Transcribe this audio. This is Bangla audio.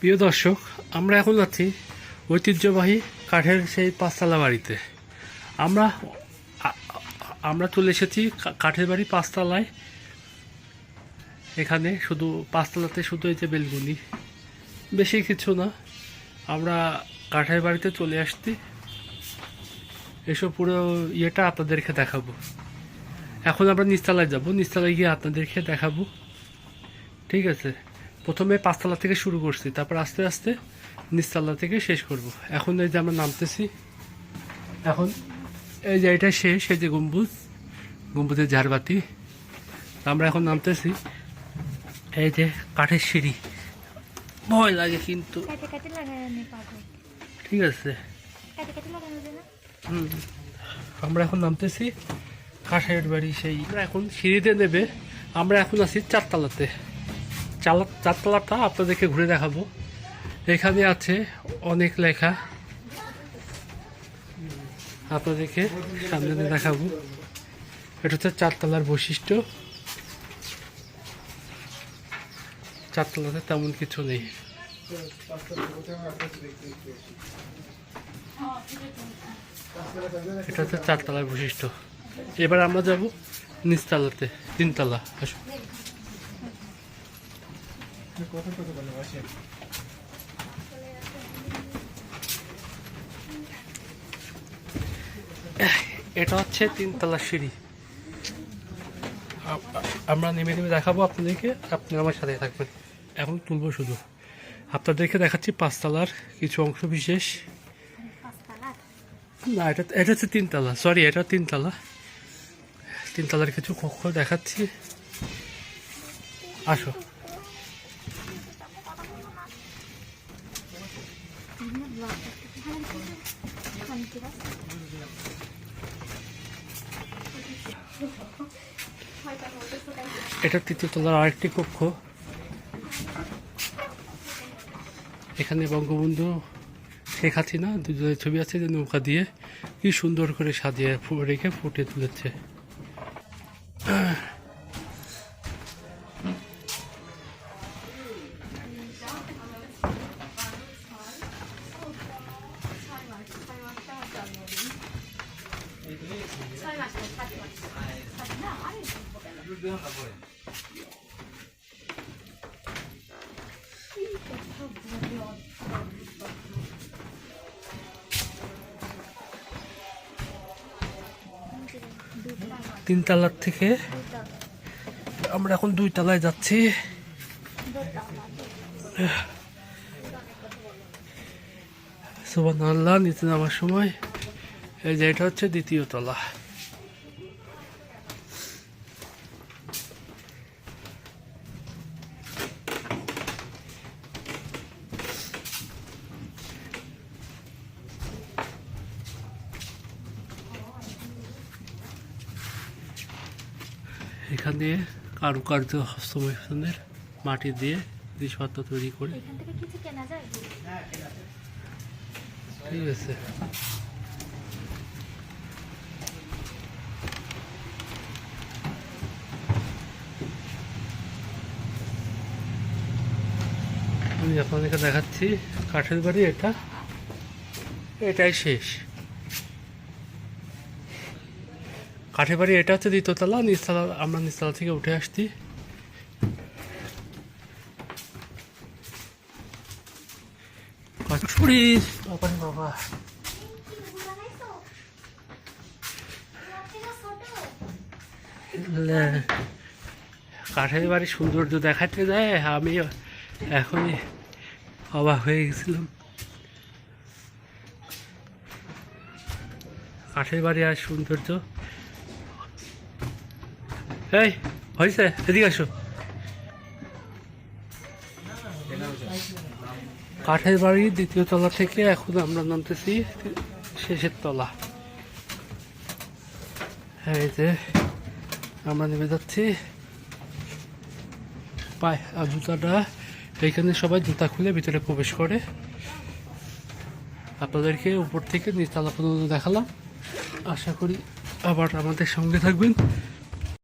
প্রিয় দর্শক, আমরা এখন যাচ্ছি ঐতিহ্যবাহী কাঠের সেই পাঁচতলা বাড়িতে। আমরা আমরা চলে এসেছি কাঠের বাড়ি পাঁচতলায়। এখানে শুধু পাঁচতলাতে শুধু এই যে বেলগুনি, বেশি কিছু না। আমরা কাঠের বাড়িতে চলে আসছি। এসব পুরো ইয়েটা আপনাদেরকে দেখাবো। এখন আমরা নিচতলায় যাব। নিচতলায় গিয়ে আপনাদেরকে দেখাবো। ঠিক আছে? প্রথমে পাঁচতলা থেকে শুরু করছি তারপর আস্তে আস্তে নিচতলা থেকে শেষ করব। এখন এই যে আমরা নামতেছি এখন এই যে এটা শেষ এই যে গম্বুজ গম্বুজের ঝাড়বাতি। আমরা এখন নামতেছি এই যে কাঠের সিঁড়ি। ভয় লাগে কিন্তু। ঠিক আছে। হুম। আমরা এখন নামতেছি কাঠের বাড়ি সেই। আমরা এখন সিঁড়িতে নেবে আমরা এখন আছি চারতলাতে। চালা চারতলাটা আপনাদেরকে ঘুরে দেখাবো। এখানে আছে অনেক লেখা। আপনাদেরকে সামনে দেখাবো। এটা হচ্ছে চারতলার বৈশিষ্ট্য। চারতলাতে তেমন কিছু নেই। এটা হচ্ছে চারতলার বৈশিষ্ট্য। এবার আমরা যাব নিচতলাতে, তিনতলা এটা হচ্ছে তিনতলা সিঁড়ি। আমরা নেমে নেমে দেখাবো আপনাদেরকে, আপনারা আমার সাথে থাকবেন। এখন তুলবো শুধু। আপনাদেরকে দেখাচ্ছি পাঁচতলার কিছু অংশ বিশেষ। না, এটা এটা হচ্ছে তিনতলা। সরি এটা তিনতলা। তিনতলার কিছু কক্ষ দেখাচ্ছি। আসো। এটা তৃতীয় তলার আরেকটি কক্ষ। এখানে বঙ্গবন্ধু শেখ হাসিনা দুজনের ছবি আছে, যে নৌকা দিয়ে কি সুন্দর করে সাজিয়ে রেখে ফুটে তুলেছে। তিন তলার থেকে আমরা এখন দুই তলায় যাচ্ছি। সুবান আল্লাহ নিচে নামার সময়। এই যে এটা হচ্ছে দ্বিতীয় তলা। এখানে কারুকার্য হস্তমৈথুনের মাটি দিয়ে জিনিসপত্র তৈরি করে। ঠিক আছে। আমি আপনাদেরকে দেখাচ্ছি, কাঠের বাড়ি এটা। এটাই শেষ। কাঠের বাড়ি এটা হচ্ছে দ্বিতীয়তলা নিচতলা, আমরা নিচতলা থেকে উঠে আসছি। কাঠের বাড়ির সৌন্দর্য দেখাতে যায়, আমি এখনই অবাক হয়ে গেছিলাম। কাঠের বাড়ি আর সৌন্দর্য। এই হয়েছে এদিকে আসো। কাঠের বাড়ি দ্বিতীয় তলা থেকে এখন আমরা নামতেছি শেষের তলা। হ্যাঁ এই যে, আমরা নেমে যাচ্ছি। পায়ে জুতাটা এইখানে সবাই জুতা খুলে ভিতরে প্রবেশ করে। আপনাদেরকে উপর থেকে নিচতলা পর্যন্ত দেখালাম। আশা করি আবার আমাদের সঙ্গে থাকবেন।